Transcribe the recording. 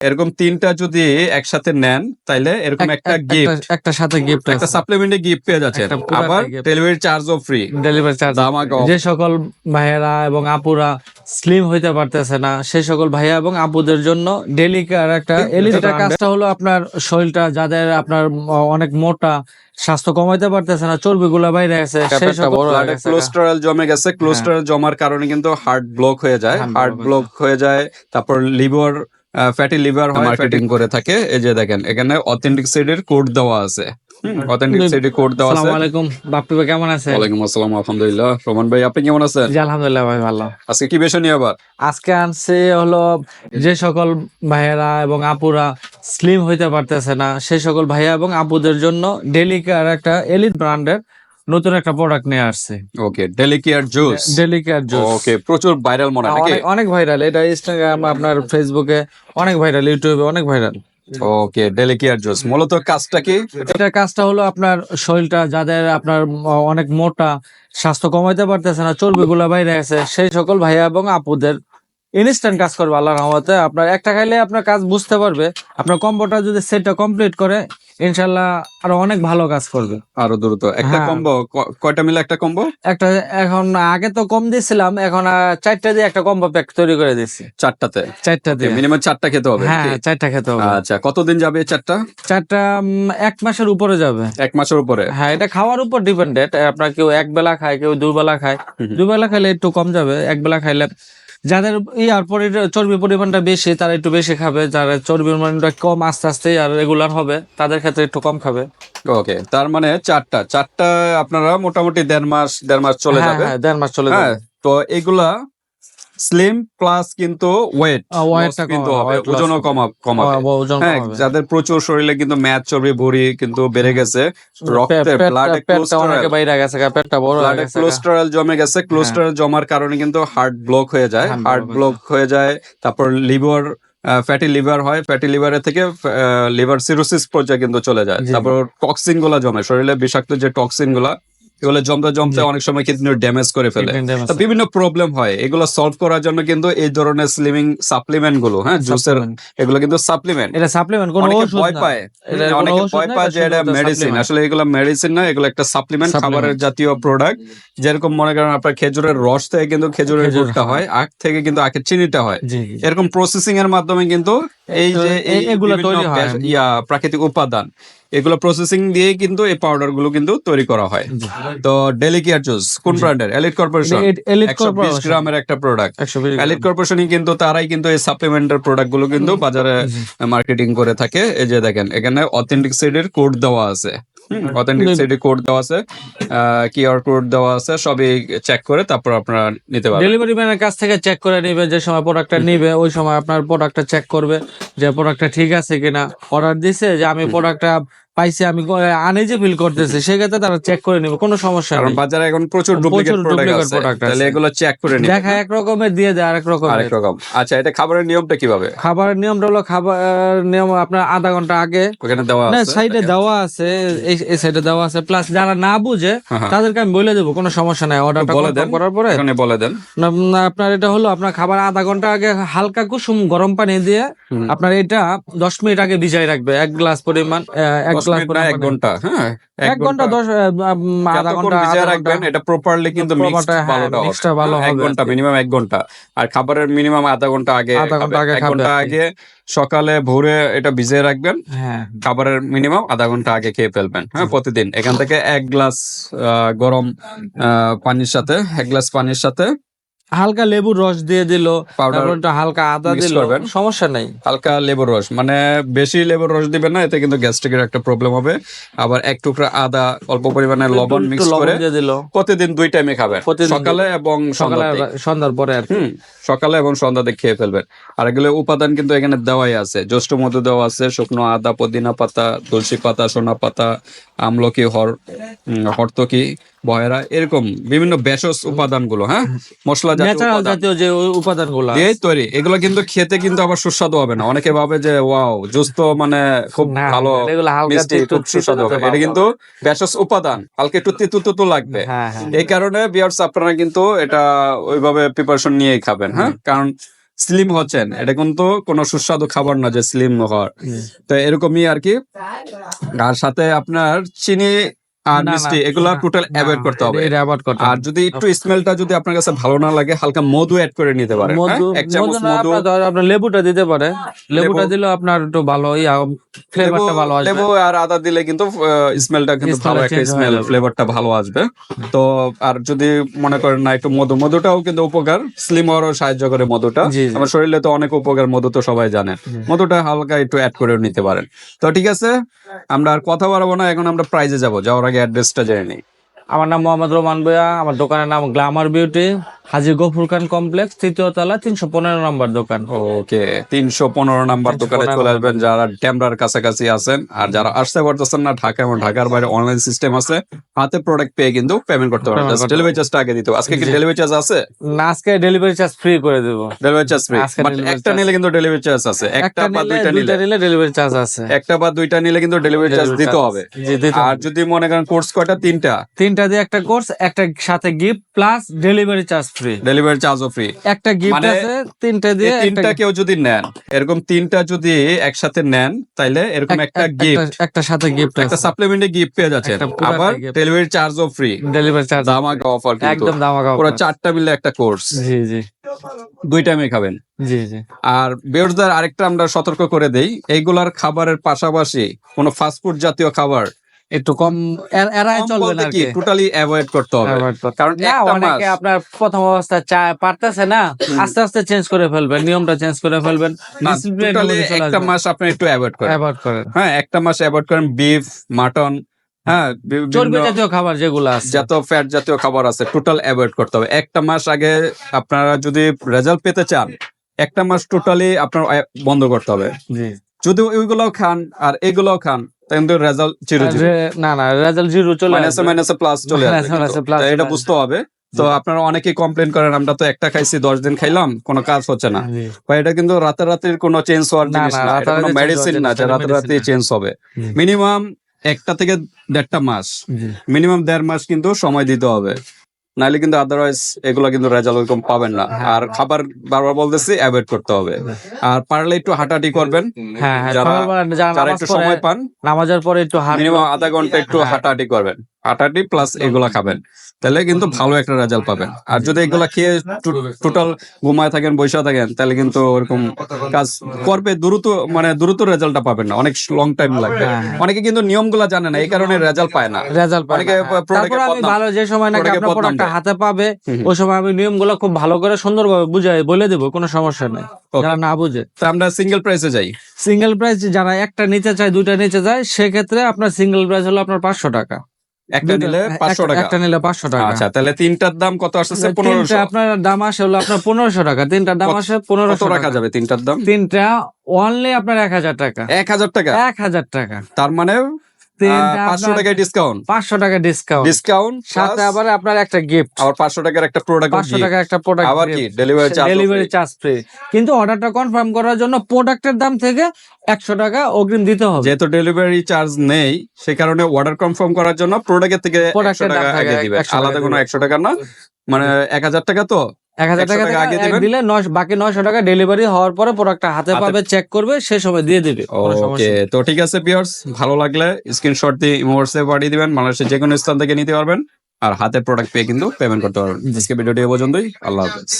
এরকম তিনটা যদি একসাথে নেন তাইলে এরকম একটা গিফট একটা সাথে গিফট একটা সাপ্লিমেন্টে গিফট পেয়ে পুরাটা আবার। ডেলিভারি চার্জও ফ্রি ডেলিভারি চার্জ যে সকল ভাইয়েরা এবং আপুরা স্লিম হইতে পারতেছে না সেই সকল ভাইয়া এবং আপুদের জন্য ডেলি কেয়ার একটা এলিটা কাজটা হলো আপনার শরীরটা যাদের আপনার অনেক মোটা স্বাস্থ্য কমাইতে পারতেছে না চর্বিগুলো বাইরে গেছে সেই সকল ব্লাডে কোলেস্টেরল জমে গেছে কোলেস্টেরল জমার কারণে কিন্তু হার্ট ব্লক হয়ে যায়। হার্ট ব্লক হয়ে যায়। তারপর লিভার ফ্যাটি লিভার হয় মার্কেটিং করে থাকে। এই যে দেখেন এখানে অথেন্টিক সাইডের কোড দেওয়া আছে। অথেন্টিক সাইডের কোড দেওয়া আছে। আসসালামু আলাইকুম। বাপ্পি ভাই কেমন আছে ওয়ালাইকুম আসসালাম আলহামদুলিল্লাহ। রোমান ভাই আপনি কেমন আছেন? জি আলহামদুলিল্লাহ ভাই ভালো। আজকে কি বিষয় নিয়ে আবার? আজকে আনছে হলো যে সকল ভাইয়েরা এবং আপুরা স্লিম হইতে পারতেছে না সেই সকল ভাইয়া এবং আপুদের জন্য ডেলিকার একটা এলিট ব্র্যান্ডের নতুন একটা প্রোডাক্ট নিয়ে আসছে। Okay Delicare juice Deli care juice okay প্রচুর ভাইরাল মনে হয় অনেক ভাইরাল এটা ইনস্টাগ্রাম আপনার ফেসবুকে অনেক ভাইরাল ইউটিউবে অনেক ভাইরাল ওকে ডেলিকেয়ার জুস মূলত কাজটা কি? এটার কাজটা হলো আপনার শরীরটা যাদের আপনার অনেক মোটা স্বাস্থ্য কমাইতে পারতেছে না চর্বিগুলো বাইরে গেছে সেই সকল ভাইয়া এবং আপুদের ইনস্ট্যান্ট কাজ করবে আল্লাহর রহমতে। আপনার একটা খাইলে আপনার কাজ বুঝতে পারবে। আপনার কম্বোটা যদি সেটটা কমপ্লিট করে ইনশাল্লাহ আরও অনেক ভালো কাজ করবে। আরও দ্রুত। একটা হ্যাঁ। কম্বো কয়টা মিলে একটা কম্বো? একটা এখন আগে তো কম দিয়েছিলাম এখন চারটা দিয়ে একটা কম্বো প্যাক তৈরি করে দিচ্ছি চারটাতে? চারটা দিয়ে মিনিমাম চারটা খেতে হবে হ্যাঁ চারটা খেতে হবে। আচ্ছা কতদিন যাবে চারটা? চারটা এক মাসের উপরে যাবে। এক মাসের উপরে? হ্যাঁ এটা খাওয়ার উপর ডিপেন্ডেড আপনার কেউ এক বেলা খায় কেউ দুবেলা খায়। হুম। দুবেলা খাইলে একটু কম যাবে এক বেলা খাইলে যাদের ইয়ার পরে চর্বি পরিমাণটা বেশি তারা একটু বেশি খাবে। যারা চর্বির পরিমাণটা কম আস্তে আস্তে আর রেগুলার হবে তাদের ক্ষেত্রে একটু কম খাবে। ওকে তার মানে চারটা। চারটা আপনারা মোটামুটি দেড় মাস দেড় মাস চলে হ্যাঁ, যাবে। হ্যাঁ, দেড় মাস চলে হ্যাঁ যাবে। তো এগুলা স্লিম প্লাস কিন্তু ওয়েট। আহ, কিন্তু হবে ওজনও। কমা কমাবে। হ্যাঁ যাদের প্রচুর শরীরে কিন্তু ম্যাচ চর্বি ভরি কিন্তু বেড়ে গেছে রক্তে ব্লাডে পেটটা বাইরে গেছে পেটটা বড় ব্লাডে কোলেস্টেরল জমে গেছে কোলেস্টেরল জমার কারণে কিন্তু হার্ট ব্লক হয়ে যায় হার্ট ব্লক হয়ে যায়। তারপর লিভার ফ্যাটি লিভার হয় ফ্যাটি লিভারের থেকে লিভার সিরোসিস পর্যায়ে কিন্তু চলে যায়। তারপর টক্সিনগুলা জমে শরীরে বিষাক্ত যে টক্সিনগুলা এগুলো জমতে জমতে অনেক সময় কিডনির ড্যামেজ করে ফেলে। বিভিন্ন প্রবলেম হয়। এগুলো সলভ করার জন্য কিন্তু এই ধরনের স্লিমিং সাপ্লিমেন্টগুলো হ্যাঁ জুসের এগুলো কিন্তু সাপ্লিমেন্ট এটা সাপ্লিমেন্ট কোনো ওষুধ ভয় না। পায়। হুম, অনেকে ভয় পায় যে এটা মেডিসিন আসলে এগুলো মেডিসিন না এগুলো একটা সাপ্লিমেন্ট খাবারের জাতীয় প্রোডাক্ট যেরকম মনে করেন আপনার খেজুরের রস থেকে কিন্তু খেজুরের খেজুর, গুড়টা হয়। আখ থেকে কিন্তু আখের চিনিটা হয়। এরকম প্রসেসিং এর মাধ্যমে কিন্তু এই যে তো এই এ- এগুলো বিভিন্ন তৈরি হয়। ইয়া প্রাকৃতিক উপাদান। এগুলো প্রসেসিং দিয়ে কিন্তু এই পাউডারগুলো কিন্তু তৈরি করা হয়। তো ডেলিকেয়ার জুস কোন ব্র্যান্ডের এলিট কর্পোরেশন একশো বিশ গ্রামের একটা প্রোডাক্ট এলিট কর্পোরেশনই কিন্তু তারাই কিন্তু এই সাপ্লিমেন্টের প্রোডাক্টগুলো কিন্তু বাজারে মার্কেটিং করে থাকে। এই যে দেখেন এখানে অথেন্টিক সাইডের কোড দেওয়া আছে। অথেন্টিক সাইডের কোড দেওয়া আছে। কিউআর কোড দেওয়া আছে সবই চেক করে তারপর আপনারা নিতে পারবেন। ডেলিভারি ম্যানের কাছ থেকে চেক করে নিবে যে সময় প্রোডাক্টটা নিবে ওই সময় আপনার প্রোডাক্টটা চেক করবে যে প্রোডাক্টটা ঠিক আছে কিনা। অর্ডার দিছে যে আমি প্রোডাক্টটা পাইছি আমি আনইজি ফিল করতেছি সেক্ষেত্রে তারা চেক করে নিবে কোনো সমস্যা কারণ নেই। বাজারে এখন প্রচুর ডুপ্লিকেট প্রোডাক্ট আছে তাহলে এগুলো চেক করে নিন দেখা এক রকমের দিয়ে দেয় আরেক রকমের আরেক রকম। আচ্ছা এটা খাবারের নিয়মটা কীভাবে? খাবারের নিয়মটা হলো খাবার নিয়ম আপনার আধা ঘণ্টা আগে ওখানে দেওয়া আছে না সাইডে দেওয়া আছে এই এই সাইডে দেওয়া আছে। প্লাস যারা না বুঝে হ্যাঁ, হ্যাঁ। তাদেরকে আমি বলে দেবো কোনো সমস্যা নাই অর্ডারটা বলে দেন। করার পরে। এখানে বলে দেন। আপনার এটা হলো আপনার খাবার আধা ঘণ্টা আগে হালকা কুসুম গরম পানি দিয়ে আপনার এটা দশ মিনিট আগে ভিজাই রাখবে এক গ্লাস পরিমাণ এক দশ গ্লাস এক ঘণ্টা হ্যাঁ এক ঘণ্টা দশ আধা ঘণ্টা ভিজিয়ে রাখবেন এটা প্রপারলি কিন্তু Proper মিক্সড টা, ভালোটা হবে। mixed টা ভালো এক ঘণ্টা আর মিনিমাম এক ঘণ্টা। আর খাবারের মিনিমাম আধা ঘণ্টা আগে আধা ঘণ্টা আগে এক ঘণ্টা আগে সকালে ভোরে এটা ভিজিয়ে রাখবেন। হ্যাঁ। খাবারের মিনিমাম আধা ঘণ্টা আগে খেয়ে ফেলবেন হ্যাঁ প্রতিদিন। এখান থেকে এক গ্লাস গরম আহ, পানির সাথে এক গ্লাস পানির সাথে হালকা লেবুর রস দিয়ে দিল তারপর একটু হালকা আদা দিল। সমস্যা নাই। হালকা লেবুর রস মানে বেশি লেবুর রস দিবেন না এতে কিন্তু গ্যাস্ট্রিকের একটা প্রবলেম হবে। আবার এক টুকরা আদা অল্প পরিমাণে লবণ মিক্স করে দিয়ে দিল। প্রতিদিন দুই টাইমে খাবেন সকালে এবং সকালে সন্ধ্যার পরে আর। সকালে এবং সন্ধ্যাতে খেয়ে ফেলবেন। আর এগুলো উপাদান কিন্তু এখানে দেওয়াই আছে। জ্যৈষ্ঠ মধু দেওয়া আছে শুকনো আদা পুদিনা পাতা তুলসী পাতা সোনা পাতা আমলকি হর হর্তকি বয়রা এরকম বিভিন্ন ভেষজ উপাদানগুলো হ্যাঁ? মশলা জাতীয় যে উপাদানগুলা দিয়েই তৈরি। এগুলো কিন্তু খেতে কিন্তু আবার সুস্বাদু হবে না। অনেকে ভাবে যে ওয়াও জুস তো মানে খুব ভালো মিষ্টি খুব সুস্বাদু হবে। এটা কিন্তু ভেষজ উপাদান। হালকা একটু তিতু তিতু লাগবে। হ্যাঁ হ্যাঁ। এই কারণে বিয়ার্স আপনারা কিন্তু এটা ওইভাবে প্রিপারেশন নিয়েই খাবেন হ্যাঁ? কারণ স্লিম হচ্ছেন। এটা কিন্তু কোনো সুস্বাদু খাবার না যে স্লিম হওয়ার। তো এরকমই আর কি। আর সাথে আপনার চিনি আর মিষ্টি এগুলা টোটাল অ্যাভয়েড করতে হবে। এটা অ্যাভয়েড করতে আর যদি একটু স্মেলটা যদি আপনার কাছে ভালো না লাগে হালকা মধু অ্যাড করে নিতে পারেন হ্যাঁ? মধু এক চামচ মধু না, আপনার আপনার লেবুটা দিতে পারে। লেবুটা দিলে আপনার একটু ভালো ইয়া ফ্লেভারটা ভালো আসবে। লেবু আর আদা দিলে কিন্তু স্মেলটা কিন্তু ভালো একটা স্মেল ফ্লেভারটা ভালো আসবে। তো আর যদি মনে করেন না একটু মধু মধুটাও কিন্তু উপকার। স্লিম হওয়ারও সাহায্য করে মধুটা। আমার শরীরে তো অনেক উপকার মধু তো সবাই জানে। মধুটা হালকা একটু অ্যাড করে নিতে পারেন। তো ঠিক আছে আমরা আর কথা বাড়াবো না এখন আমরা প্রাইজে যাব। যাওয়ার আগে অ্যাড্রেসটা জেনে আমার নাম মোহাম্মদ রোমান বইয়া আমার দোকানের নাম glamour beauty. Haji Gafur Khan complex তৃতীয় তলা তিনশো পনেরো নম্বর দোকান। ওকে তিনশো পনেরো নাম্বার 315 দোকানে চলে আসবেন যারা ড্যামরার কাছাকাছি আছেন আর যারা আসতে পারতেছেন না ঢাকা এবং ঢাকার বাইরে অনলাইন সিস্টেম আছে হাতে প্রোডাক্ট পেয়ে কিন্তু পেমেন্ট করতে করতে ডেলিভারি চার্জটা আগে দিতে আজকে কি ডেলিভারি চার্জ আছে? না আজকে ডেলিভারি চার্জ ফ্রি করে দেবো। ডেলিভারি চার্জ ফ্রি বাট একটা নিলে কিন্তু ডেলিভারি চার্জ আছে। একটা একটা বা দুইটা নিলে। নিলে ডেলিভারি চার্জ আছে। একটা বা দুইটা নিলে কিন্তু ডেলিভারি চার্জ দিতে হবে। আর যদি মনে করেন কোর্স কয়টা? তিনটা। তিনটা দিয়ে একটা কোর্স একটা সাথে gift plus delivery charge free delivery চার্জও ফ্রি একটা গিফট মানে আছে তিনটা দিয়ে তিনটা কেউ যদি নেন এরকম তিনটা যদি একসাথে নেন তাইলে এরকম একটা গিফট একটা- সাথে গিফট একটা সাপ্লিমেন্টে গিফট পেয়ে পুরাটা আবার ডেলিভারি চার্জও ফ্রি ডেলিভারি চার্জ দামাকা অফার একদম দামাকা পুরো চারটা মিলে একটা কোর্স জি জি। দুই টাইমে খাবেন। জি জি। আর বেরোজদার আরেকটা আমরা সতর্ক করে দেই এইগুলার খাবারের পাশাপাশি কোনো ফাস্টফুড জাতীয় খাবার একটু কম এড়ায় চলবে না কি টোটালি অ্যাভয়েড করতে হবে। কারণ অনেকে আপনার প্রথম অবস্থায় চা পারতেছে না আস্তে আস্তে চেঞ্জ করে ফেলবেন নিয়মটা চেঞ্জ করে ফেলবেন একটা মাস আপনি একটু অ্যাভয়েড করেন। অ্যাভয়েড করেন। হ্যাঁ একটা মাস অ্যাভয়েড করেন বিফ মাটন হ্যাঁ চর্বি জাতীয় খাবার যেগুলো আছে। যত ফ্যাট জাতীয় খাবার আছে টোটাল অ্যাভয়েড করতে হবে। একটা মাস আগে আপনারা যদি রেজাল্ট পেতে চান একটা মাস টোটালি আপনার বন্ধ করতে হবে। যদি ওইগুলোও খান আর এগুলোও খান তাহলে কিন্তু রেজাল্ট জিরো না না রেজাল্ট জিরো চলে মাইনাসে মাইনাসে প্লাস চলে আসবে Minus, minus, কিন্তু। plus তো এটা বুঝতে হবে। তো আপনারা অনেকেই কমপ্লেন করেন আমরা তো একটা খাইছি দশ দিন খাইলাম কোনো কাজ হচ্ছে না। বা এটা কিন্তু রাতারাতির কোনো চেঞ্জ হওয়ার না, জিনিস না, না এটা কোনো মেডিসিন না যে রাতারাতি চেঞ্জ হবে। মিনিমাম একটা থেকে দেড়টা মাস। মিনিমাম দেড় মাস কিন্তু সময় দিতে হবে। নাহলে কিন্তু আদারওয়াইজ এগুলো কিন্তু রেজাল্ট ওরকম পাবেন না। হ্যাঁ। আর খাবার বারবার বলতেছি অ্যাভয়েড করতে হবে। আর পারলে একটু হাঁটাহাঁটি করবেন। হ্যাঁ হ্যাঁ যারা- একটু সময় পান নামাজের পরে একটু মিনিমাম আধা ঘণ্টা একটু হ্যাঁ। হাঁটাহাঁটি করবেন। হাঁটাহাঁটি প্লাস এগুলা খাবেন। তাহলে কিন্তু ভালো একটা রেজাল্ট পাবেন। আর যদি এগুলা খেয়ে টোটাল ঘুমায় থাকেন বসে থাকেন তাহলে কিন্তু ওরকম কাজ করবে দ্রুত মানে দ্রুত রেজাল্টটা পাবেন না। অনেক লং টাইম লাগবে। হ্যাঁ। অনেকে কিন্তু নিয়মগুলা জানে না এই কারণে রেজাল্ট পায় না। রেজাল্ট পায় অনেকে না। তারপর আমি ভালো যে সময় নাকি আপনার প্রোডাক্টটা হাতে পাবে ওই সময় আমি নিয়মগুলো খুব ভালো করে সুন্দরভাবে বুঝাই বলে দেবো কোনো সমস্যা নেই. যারা না বুঝে। তো আমরা সিঙ্গেল প্রাইসে যাই। সিঙ্গেল প্রাইস যারা একটা নিচে চায় দুইটা নিচে যায় সেক্ষেত্রে আপনার সিঙ্গেল প্রাইস হলো আপনার পাঁচশো টাকা। একটা নিলে পাঁচশো টাকা। একটা নিলে পাঁচশো টাকা। আচ্ছা তাহলে তিনটার দাম কত আসছে পনেরোশো। আপনার দাম আসে হলো আপনার পনেরোশো টাকা তিনটার দাম আসে পনেরোশো টাকা। যাবে তিনটার দাম? তিনটা অনলি আপনার এক হাজার টাকা। এক হাজার টাকা? এক হাজার টাকা। তার মানে ডিসকাউন্ট পাঁচশো টাকা ডিসকাউন্ট ডিসকাউন্ট সাথে আবার আপনার একটা গিফট আবার পাঁচশো টাকার একটা প্রোডাক্ট পাঁচশো টাকা একটা প্রোডাক্ট আবার কি? Delivery charge delivery charge free কিন্তু অর্ডারটা কনফার্ম করার জন্য প্রোডাক্টের দাম থেকে একশো টাকা অগ্রিম দিতে হবে। যেহেতু ডেলিভারি চার্জ নেই সে কারণে অর্ডার কনফার্ম করার জন্য প্রোডাক্টের থেকে টাকা আগে দিবে। 100 আলাদা কোনো দিবে। একশো টাকা না? মানে এক হাজার টাকা তো? এক হাজার টাকা আগে দিলে নয় বাকি নয়শো টাকা ডেলিভারি হওয়ার পরে প্রোডাক্টটা হাতে পাবে চেক করবে সে সময় দিয়ে দিবে ওকে তো ঠিক আছে পিয়ার্স ভালো লাগলে স্ক্রিনশট দিয়ে হোয়াটসঅ্যাপ পাঠিয়ে দিবেন বাংলাদেশের যে কোনো স্থান থেকে নিতে পারবেন আর হাতে প্রোডাক্ট পেয়ে কিন্তু পেমেন্ট করতে পারবেন। আজকে ভিডিওটি এ পর্যন্তই আল্লাহ হাফেজ।